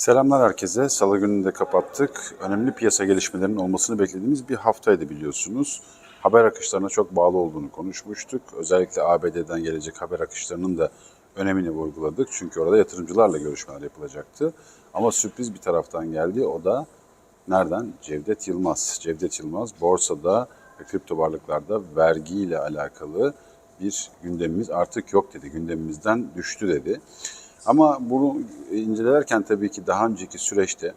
Selamlar herkese. Salı gününü de kapattık. Önemli piyasa gelişmelerinin olmasını beklediğimiz bir haftaydı biliyorsunuz. Haber akışlarına çok bağlı olduğunu konuşmuştuk. Özellikle ABD'den gelecek haber akışlarının da önemini vurguladık. Çünkü orada yatırımcılarla görüşmeler yapılacaktı. Ama sürpriz bir taraftan geldi. O da nereden? Cevdet Yılmaz. Cevdet Yılmaz borsada ve kripto varlıklarda vergiyle alakalı bir gündemimiz artık yok dedi. Gündemimizden düştü dedi. Ama bunu incelerken tabii ki daha önceki süreçte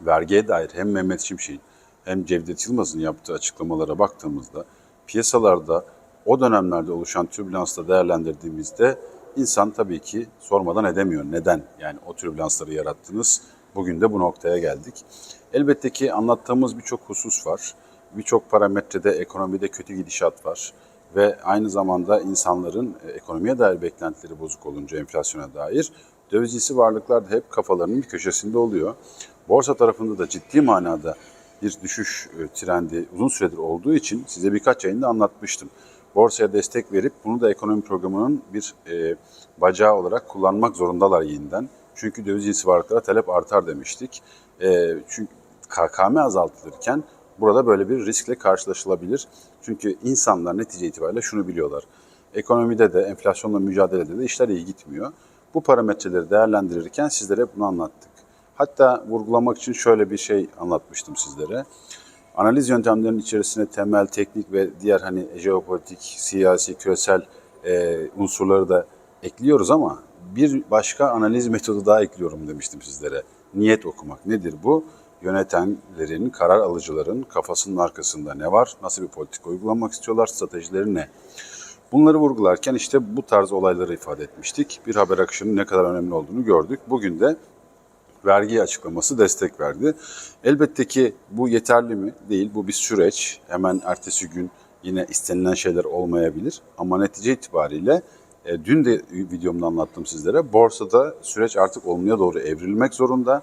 vergiye dair hem Mehmet Şimşek'in hem Cevdet Yılmaz'ın yaptığı açıklamalara baktığımızda piyasalarda o dönemlerde oluşan türbülansla değerlendirdiğimizde insan tabii ki sormadan edemiyor. Neden yani o türbülansları yarattınız? Bugün de bu noktaya geldik. Elbette ki anlattığımız birçok husus var. Birçok parametrede ekonomide kötü gidişat var ve aynı zamanda insanların e, ekonomiye dair beklentileri bozuk olunca enflasyona dair dövizcisi varlıklar da hep kafalarının bir köşesinde oluyor. Borsa tarafında da ciddi manada bir düşüş e, trendi uzun süredir olduğu için size birkaç yayında anlatmıştım. Borsaya destek verip bunu da ekonomi programının bir e, bacağı olarak kullanmak zorundalar yeniden. Çünkü döviz cinsi varlıklara talep artar demiştik. E, çünkü KKM azaltılırken burada böyle bir riskle karşılaşılabilir. Çünkü insanlar netice itibariyle şunu biliyorlar. Ekonomide de enflasyonla mücadelede de işler iyi gitmiyor. Bu parametreleri değerlendirirken sizlere bunu anlattık. Hatta vurgulamak için şöyle bir şey anlatmıştım sizlere. Analiz yöntemlerinin içerisine temel, teknik ve diğer hani jeopolitik, siyasi, küresel e, unsurları da ekliyoruz ama bir başka analiz metodu daha ekliyorum demiştim sizlere. Niyet okumak. Nedir bu? Yönetenlerin, karar alıcıların kafasının arkasında ne var? Nasıl bir politika uygulamak istiyorlar? Stratejileri ne? Bunları vurgularken işte bu tarz olayları ifade etmiştik. Bir haber akışının ne kadar önemli olduğunu gördük. Bugün de vergi açıklaması destek verdi. Elbette ki bu yeterli mi? Değil. Bu bir süreç. Hemen ertesi gün yine istenilen şeyler olmayabilir. Ama netice itibariyle e, dün de videomda anlattım sizlere. Borsada süreç artık olmaya doğru evrilmek zorunda.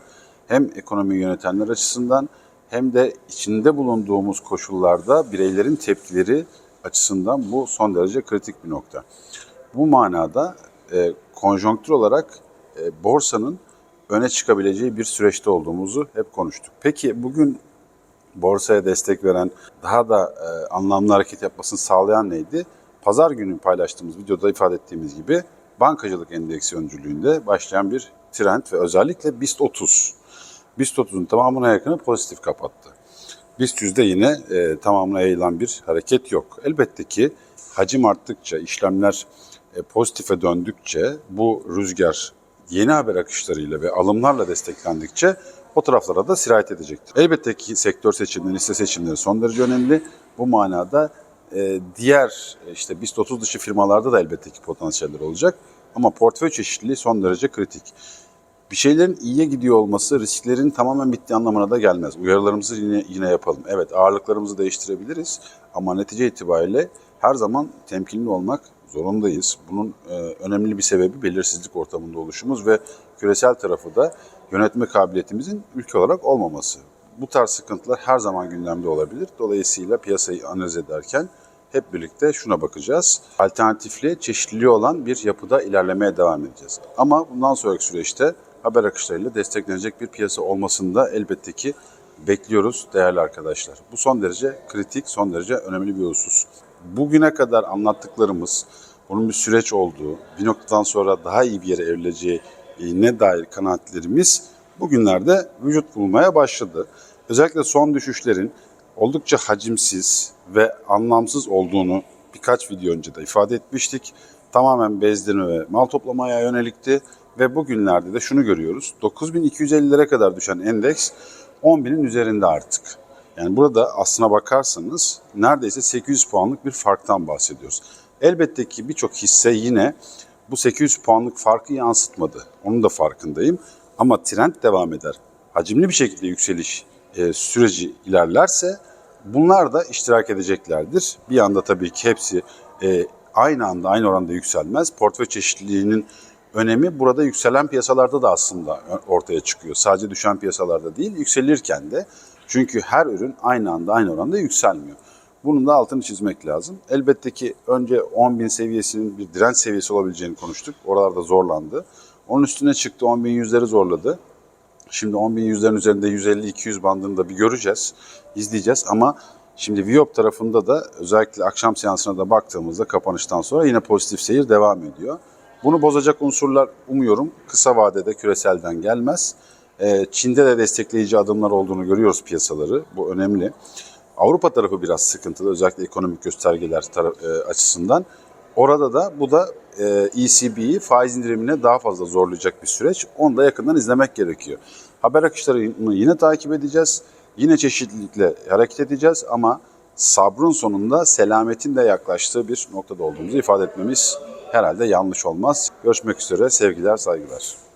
Hem ekonomi yönetenler açısından hem de içinde bulunduğumuz koşullarda bireylerin tepkileri açısından bu son derece kritik bir nokta. Bu manada e, konjonktür olarak e, borsanın öne çıkabileceği bir süreçte olduğumuzu hep konuştuk. Peki bugün borsaya destek veren, daha da e, anlamlı hareket yapmasını sağlayan neydi? Pazar günü paylaştığımız videoda ifade ettiğimiz gibi bankacılık endeksi öncülüğünde başlayan bir trend ve özellikle BIST 30. BIST 30'un tamamına yakını pozitif kapattı. BIST 100'de yine e, tamamına yayılan bir hareket yok. Elbette ki hacim arttıkça, işlemler e, pozitife döndükçe bu rüzgar yeni haber akışlarıyla ve alımlarla desteklendikçe o taraflara da sirayet edecektir. Elbette ki sektör seçimleri, liste seçimleri son derece önemli. Bu manada diğer e, işte BIST 30 dışı firmalarda da elbette ki potansiyeller olacak. Ama portföy çeşitliliği son derece kritik. Bir şeylerin iyiye gidiyor olması risklerin tamamen bittiği anlamına da gelmez. Uyarılarımızı yine, yine yapalım. Evet ağırlıklarımızı değiştirebiliriz ama netice itibariyle her zaman temkinli olmak zorundayız. Bunun e, önemli bir sebebi belirsizlik ortamında oluşumuz ve küresel tarafı da yönetme kabiliyetimizin ülke olarak olmaması. Bu tarz sıkıntılar her zaman gündemde olabilir. Dolayısıyla piyasayı analiz ederken hep birlikte şuna bakacağız. Alternatifli, çeşitliliği olan bir yapıda ilerlemeye devam edeceğiz. Ama bundan sonraki süreçte haber akışlarıyla desteklenecek bir piyasa olmasını da elbette ki bekliyoruz değerli arkadaşlar. Bu son derece kritik, son derece önemli bir husus. Bugüne kadar anlattıklarımız, bunun bir süreç olduğu, bir noktadan sonra daha iyi bir yere evrileceği ne dair kanaatlerimiz bugünlerde vücut bulmaya başladı. Özellikle son düşüşlerin oldukça hacimsiz ve anlamsız olduğunu birkaç video önce de ifade etmiştik. Tamamen bezdirme ve mal toplamaya yönelikti ve bugünlerde de şunu görüyoruz. 9250'lere kadar düşen endeks 10.000'in üzerinde artık. Yani burada aslına bakarsanız neredeyse 800 puanlık bir farktan bahsediyoruz. Elbette ki birçok hisse yine bu 800 puanlık farkı yansıtmadı. Onun da farkındayım. Ama trend devam eder. Hacimli bir şekilde yükseliş e, süreci ilerlerse bunlar da iştirak edeceklerdir. Bir anda tabii ki hepsi e, aynı anda aynı oranda yükselmez. Portföy çeşitliliğinin önemi burada yükselen piyasalarda da aslında ortaya çıkıyor. Sadece düşen piyasalarda değil, yükselirken de. Çünkü her ürün aynı anda aynı oranda yükselmiyor. Bunun da altını çizmek lazım. Elbette ki önce 10.000 seviyesinin bir direnç seviyesi olabileceğini konuştuk. Oralarda zorlandı. Onun üstüne çıktı 10.100'leri zorladı. Şimdi 10 bin yüzlerin üzerinde 150-200 bandını da bir göreceğiz, izleyeceğiz ama şimdi Viyop tarafında da özellikle akşam seansına da baktığımızda kapanıştan sonra yine pozitif seyir devam ediyor. Bunu bozacak unsurlar umuyorum kısa vadede küreselden gelmez. Ee, Çin'de de destekleyici adımlar olduğunu görüyoruz piyasaları. Bu önemli. Avrupa tarafı biraz sıkıntılı özellikle ekonomik göstergeler e, açısından. Orada da bu da e, ECB'yi faiz indirimine daha fazla zorlayacak bir süreç. Onu da yakından izlemek gerekiyor. Haber akışlarını yine takip edeceğiz. Yine çeşitlilikle hareket edeceğiz ama sabrın sonunda selametin de yaklaştığı bir noktada olduğumuzu ifade etmemiz herhalde yanlış olmaz. Görüşmek üzere sevgiler saygılar.